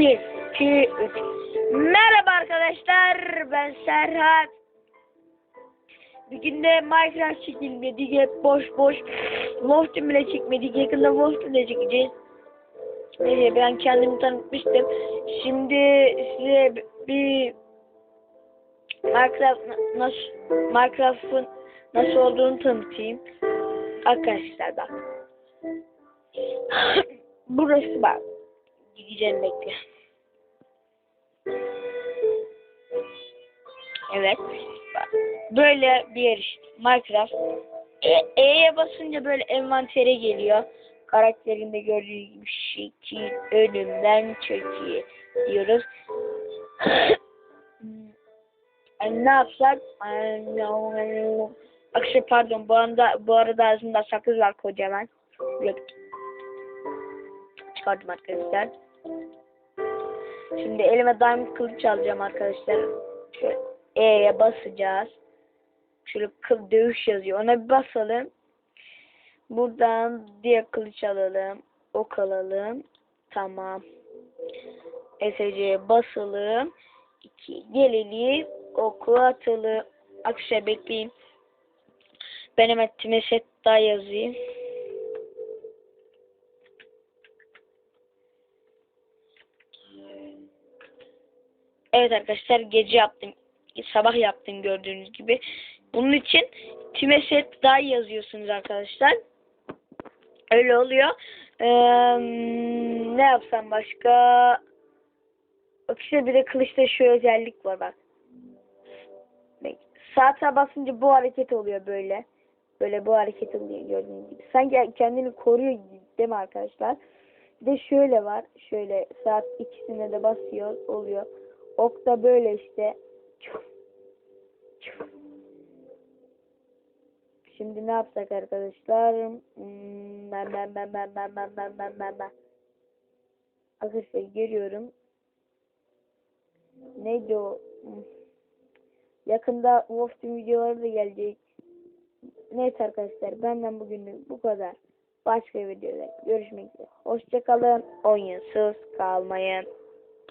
1, 2, 3. Merhaba arkadaşlar. Ben Serhat. Bir günde Minecraft çekilmedik. Hep boş boş. Wolf'tum bile çekmedik. Yakında Wolf'tum bile çekeceğiz. Neyse ben kendimi tanıtmıştım. Şimdi size bir Minecraft nasıl Minecraft'ın nasıl olduğunu tanıtayım. Arkadaşlar bak. Burası bak. Gideceğim bekle. Evet. Böyle bir yer işte. Minecraft. E, E'ye basınca böyle envantere geliyor. Karakterinde gördüğü gibi şekil önümden çekiyor diyoruz. Yani ne yapsak? Akşam pardon bu anda bu arada ağzımda sakız var kocaman. Çıkardım arkadaşlar. Şimdi elime diamond kılıç alacağım arkadaşlar. Şöyle E'ye basacağız. Şöyle kıl dövüş yazıyor. Ona bir basalım. Buradan diğer kılıç alalım. Ok alalım. Tamam. SC'ye basalım. 2 gelelim. Oku atalım. Akşam bekleyin. Ben hemen Timeset daha yazayım. Evet arkadaşlar gece yaptım. Sabah yaptım gördüğünüz gibi. Bunun için Timeset daha yazıyorsunuz arkadaşlar. Öyle oluyor. Ee, ne yapsam başka? Bak işte bir de kılıçta şu özellik var bak. Saate basınca bu hareket oluyor böyle. Böyle bu hareket oluyor gördüğünüz gibi. Sanki kendini koruyor gibi değil mi arkadaşlar? Bir de şöyle var. Şöyle saat ikisine de basıyor oluyor. Ok da böyle işte. Şimdi ne yapsak arkadaşlar? Hmm, ben ben ben ben ben ben ben ben ben ben. Arkadaşlar geliyorum. Neydi o? Hmm. Yakında Wolf videoları da gelecek. Neyse arkadaşlar benden bugünlük bu kadar. Başka videoda görüşmek üzere. Hoşçakalın. Oyunsuz kalmayın.